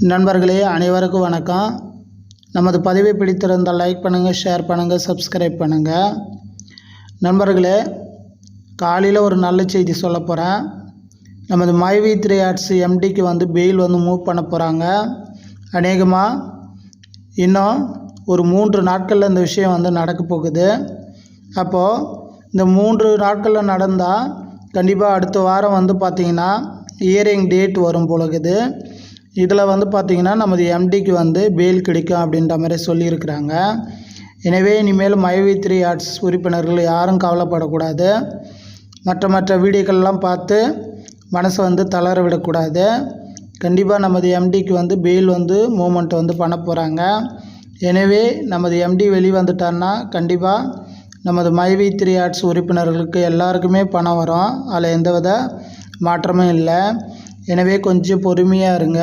நண்பர்களே அனைவருக்கும் வணக்கம். நமது பதிவை பிடித்திருந்தால் லைக் பண்ணுங்கள் ஷேர் பண்ணுங்கள் சப்ஸ்கிரைப் பண்ணுங்கள் நண்பர்களே காலையில் ஒரு நல்ல செய்தி சொல்ல போகிறேன் நமது மைவி த்ரீ ஆர்ட்ஸ் எம்டிக்கு வந்து பெயில் வந்து மூவ் பண்ண போகிறாங்க அநேகமாக இன்னும் ஒரு மூன்று நாட்களில் இந்த விஷயம் வந்து நடக்க போகுது. அப்போது இந்த மூன்று நாட்களில் நடந்தால் கண்டிப்பாக அடுத்த வாரம் வந்து பார்த்திங்கன்னா இயரிங் டேட் வரும் பொழுது இதில் வந்து பார்த்திங்கன்னா நமது எம்டிக்கு வந்து பெயில் கிடைக்கும் அப்படின்ற மாதிரி சொல்லியிருக்கிறாங்க. எனவே இனிமேல் மைவி த்ரீ ஆர்ட்ஸ் உறுப்பினர்கள் யாரும் கவலைப்படக்கூடாது. மற்ற மற்ற வீடியோக்கள்லாம் பார்த்து மனசை வந்து தளர விடக்கூடாது. கண்டிப்பாக நமது எம்டிக்கு வந்து பெயில் வந்து மூமெண்ட் வந்து பண்ண போகிறாங்க எனவே நமது எம்டி வெளிவந்துட்டான்னா கண்டிப்பாக நமது மைவி த்ரீ ஆர்ட்ஸ் உறுப்பினர்களுக்கு எல்லாருக்குமே பணம் வரும். அதில் எந்தவித மாற்றமும் இல்லை. எனவே கொஞ்சம் பொறுமையாக இருங்க.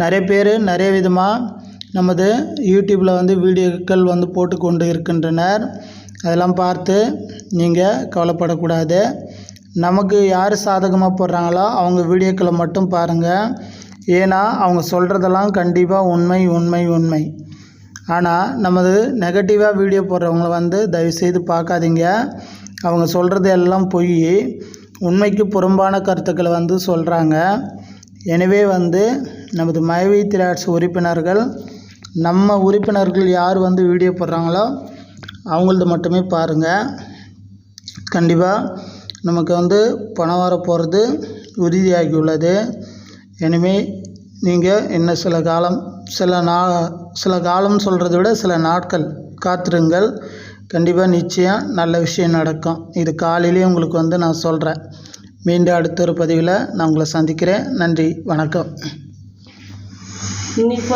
நிறைய பேர் நிறைய விதமாக நமது யூடியூப்பில் வந்து வீடியோக்கள் வந்து போட்டு கொண்டு இருக்கின்றனர். அதெல்லாம் பார்த்து நீங்கள் கவலைப்படக்கூடாது. நமக்கு யார் சாதகமாக போடுறாங்களோ அவங்க வீடியோக்களை மட்டும் பாருங்கள் ஏன்னா அவங்க சொல்கிறதெல்லாம் கண்டிப்பாக உண்மை உண்மை உண்மை. ஆனால் நமது நெகட்டிவாக வீடியோ போடுறவங்கள வந்து தயவுசெய்து பார்க்காதீங்க. அவங்க சொல்கிறது எல்லாம் பொய். உண்மைக்கு புறம்பான கருத்துக்களை வந்து சொல்கிறாங்க எனவே வந்து நமது மயவி திராட்ஸ் உறுப்பினர்கள் நம்ம உறுப்பினர்கள் யார் வந்து வீடியோ போடுறாங்களோ அவங்களது மட்டுமே பாருங்கள் கண்டிப்பாக நமக்கு வந்து பணம் வர போகிறது உறுதியாகி உள்ளது எனவே நீங்கள் இன்னும் சில காலம் சில நா சில காலம் சொல்கிறத விட சில நாட்கள் காத்திருங்கள். கண்டிப்பாக நிச்சயம் நல்ல விஷயம் நடக்கும். இது காலையிலேயே உங்களுக்கு வந்து நான் சொல்கிறேன் மீண்டும் அடுத்த ஒரு பதிவில் நான் உங்களை சந்திக்கிறேன். நன்றி. வணக்கம். இன்னைக்கு